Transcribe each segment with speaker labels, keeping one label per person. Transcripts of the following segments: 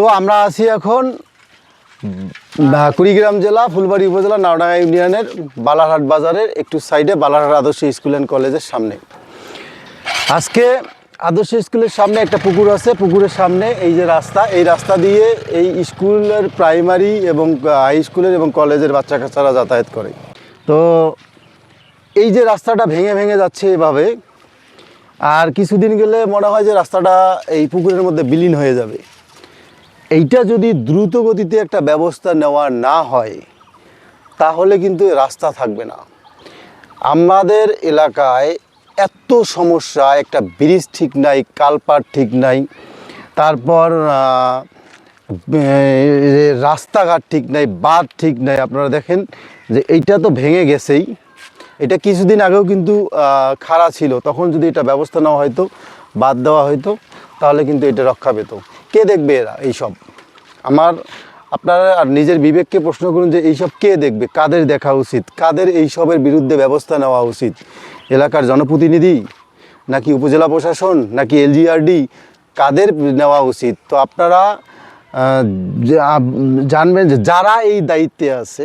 Speaker 1: তো আমরা আছি এখন কুড়িগ্রাম জেলা, ফুলবাড়ি উপজেলা, নাওডাঙ্গা ইউনিয়নের বালারহাট বাজারের একটু সাইডে বালারহাট আদর্শ স্কুল অ্যান্ড কলেজের সামনে। আজকে আদর্শ স্কুলের সামনে একটা পুকুর আছে, পুকুরের সামনে এই যে রাস্তা, এই রাস্তা দিয়ে এই স্কুলের প্রাইমারি এবং হাই স্কুলের এবং কলেজের বাচ্চা কাচ্চারা যাতায়াত করে। তো এই যে রাস্তাটা ভেঙে ভেঙে যাচ্ছে এভাবে, আর কিছুদিন গেলে মনে হয় যে রাস্তাটা এই পুকুরের মধ্যে বিলীন হয়ে যাবে। এইটা যদি দ্রুত গতিতে একটা ব্যবস্থা নেওয়া না হয়, তাহলে কিন্তু রাস্তা থাকবে না। আমাদের এলাকায় এত সমস্যা, একটা ব্রিজ ঠিক নাই, কালপাট ঠিক নাই, তারপর রাস্তাঘাট ঠিক নাই, বাঁধ ঠিক নাই। আপনারা দেখেন যে এইটা তো ভেঙে গেছেই। এটা কিছুদিন আগেও কিন্তু খাড়া ছিল। তখন যদি এটা ব্যবস্থা নেওয়া হয়তো বাদ দেওয়া হয়তো, তাহলে কিন্তু এটা রক্ষা পেত। কে দেখবে এরা এইসব? আমার, আপনারা আর নিজের বিবেককে প্রশ্ন করুন যে এইসব কে দেখবে? কাদের দেখা উচিত? কাদের এইসবের বিরুদ্ধে ব্যবস্থা নেওয়া উচিত? এলাকার জনপ্রতিনিধি? নাকি উপজেলা প্রশাসন? নাকি এলজিআরডি? কাদের নেওয়া উচিত? তো আপনারা জানবেন যে যারা এই দায়িত্বে আছে,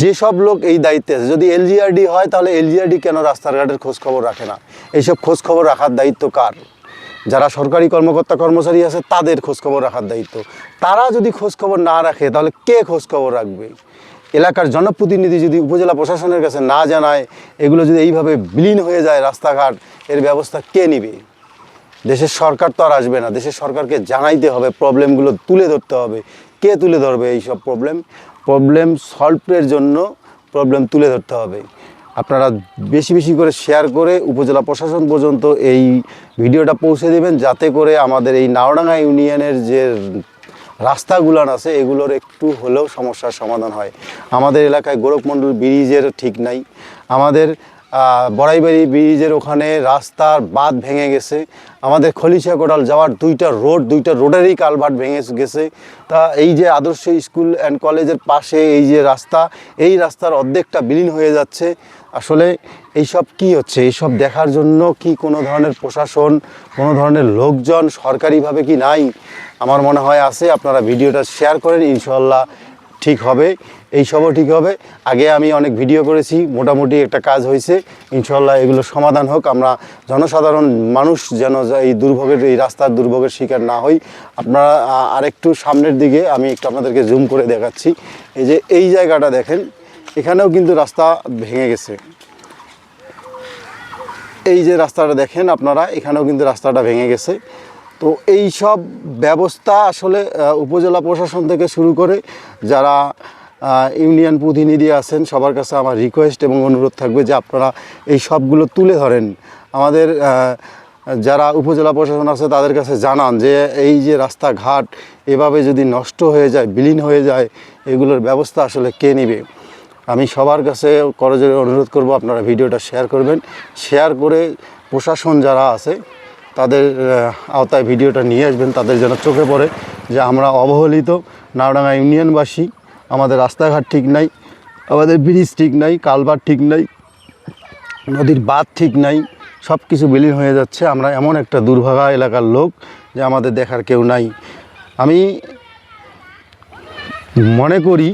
Speaker 1: যেসব লোক এই দায়িত্বে আছে, যদি এলজিআরডি হয় তাহলে এলজিআরডি কেন রাস্তাঘাটের খোঁজ খবর রাখে না? এইসব খোঁজ খবর রাখার দায়িত্ব কার? যারা সরকারি কর্মকর্তা কর্মচারী আছে, তাদের খোঁজ খবর রাখার দায়িত্ব। তারা যদি খোঁজ খবর না রাখে, তাহলে কে খোঁজ খবর রাখবে? এলাকার জনপ্রতিনিধি যদি উপজেলা প্রশাসনের কাছে না জানায়, এগুলো যদি এইভাবে বিলীন হয়ে যায় রাস্তাঘাট, এর ব্যবস্থা কে নিবে? দেশের সরকার তো আর আসবে না। দেশের সরকারকে জানাইতে হবে, প্রবলেমগুলো তুলে ধরতে হবে। কে তুলে ধরবে এই সব প্রবলেম? প্রবলেম সলভের জন্য প্রবলেম তুলে ধরতে হবে। আপনারা বেশি বেশি করে শেয়ার করে উপজেলা প্রশাসন পর্যন্ত এই ভিডিওটা পৌঁছে দেবেন, যাতে করে আমাদের এই নাওডাঙ্গা ইউনিয়নের যে রাস্তাগুলান আছে, এগুলোর একটু হলেও সমস্যার সমাধান হয়। আমাদের এলাকায় গোরখমণ্ডল ব্রিজের ঠিক নাই। আমাদের বড়াইবাড়ি ব্রিজের ওখানে রাস্তার বাঁধ ভেঙে গেছে। আমাদের খলিশা কোটাল যাওয়ার দুইটা রোড, দুইটা রোডেরই কালভার্ট ভেঙে গেছে। তা এই যে আদর্শ স্কুল অ্যান্ড কলেজের পাশে এই যে রাস্তা, এই রাস্তার অর্ধেকটা বিলীন হয়ে যাচ্ছে। আসলে এইসব কি হচ্ছে? এইসব দেখার জন্য কি কোনো ধরনের প্রশাসন, কোনো ধরনের লোকজন সরকারিভাবে কি নাই? আমার মনে হয় আছে, আপনারা ভিডিওটা শেয়ার করেন ইনশাল্লাহ ঠিক হবে, এই সবও ঠিক হবে। আগে আমি অনেক ভিডিও করেছি, মোটামুটি একটা কাজ হয়েছে। ইনশাল্লাহ এগুলো সমাধান হোক। আমরা জনসাধারণ মানুষ যেন এই দুর্ভোগের, এই রাস্তার দুর্ভোগের শিকার না হই। আপনারা আরেকটু সামনের দিকে আমি একটু আপনাদেরকে জুম করে দেখাচ্ছি। এই যে এই জায়গাটা দেখেন, এখানেও কিন্তু রাস্তা ভেঙে গেছে। এই যে রাস্তাটা দেখেন আপনারা, এখানেও কিন্তু রাস্তাটা ভেঙে গেছে। তো এই সব ব্যবস্থা আসলে উপজেলা প্রশাসন থেকে শুরু করে যারা ইউনিয়ন প্রতিনিধি আছেন, সবার কাছে আমার রিকোয়েস্ট এবং অনুরোধ থাকবে যে আপনারা এই সবগুলো তুলে ধরেন। আমাদের যারা উপজেলা প্রশাসন আছে তাদের কাছে জানান যে এই যে রাস্তাঘাট এভাবে যদি নষ্ট হয়ে যায়, বিলীন হয়ে যায়, এগুলোর ব্যবস্থা আসলে কে নেবে? আমি সবার কাছে করজোরে অনুরোধ করব আপনারা ভিডিওটা শেয়ার করবেন। শেয়ার করে প্রশাসন যারা আছে তাদের আওতায় ভিডিওটা নিয়ে আসবেন, তাদের যেন চোখে পড়ে যে আমরা অবহেলিত। নাওডাঙ্গা ইউনিয়নবাসী, আমাদের রাস্তাঘাট ঠিক নাই, আমাদের ব্রিজ ঠিক নাই কালবার ঠিক নাই, নদীর বাঁধ ঠিক নাই সব কিছু বিলীন হয়ে যাচ্ছে। আমরা এমন একটা দুর্ভাগা এলাকার লোক যে আমাদের দেখার কেউ নাই। আমি মনে করি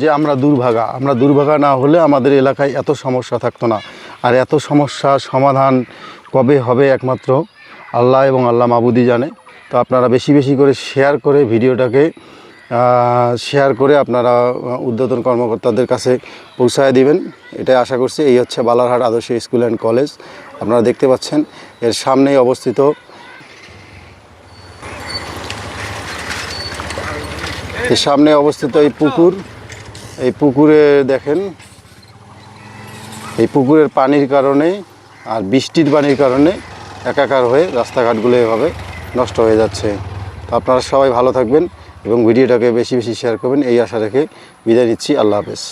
Speaker 1: যে আমরা দুর্ভাগা। আমরা দুর্ভাগা না হলে আমাদের এলাকায় এত সমস্যা থাকতো না। আর এত সমস্যা সমাধান কবে হবে একমাত্র আল্লাহ এবং আল্লাহ মাবুদি জানে। তো আপনারা বেশি বেশি করে শেয়ার করে ভিডিওটাকে শেয়ার করে আপনারা ঊর্ধ্বতন কর্মকর্তাদের কাছে পৌঁছায় দিবেন। এটাই আশা করছি, এই হচ্ছে বালারহাট আদর্শ স্কুল অ্যান্ড কলেজ। আপনারা দেখতে পাচ্ছেন, এর সামনেই অবস্থিত এর সামনে অবস্থিত এই পুকুর। এই পুকুরে দেখেন, এই পুকুরের পানির কারণে আর বৃষ্টির পানির কারণে একাকার হয়ে রাস্তাঘাটগুলো এভাবে নষ্ট হয়ে যাচ্ছে। তো আপনারা সবাই ভালো থাকবেন এবং ভিডিওটাকে বেশি বেশি শেয়ার করবেন। এই আশা রেখে বিদায় নিচ্ছি। আল্লাহ হাফেজ।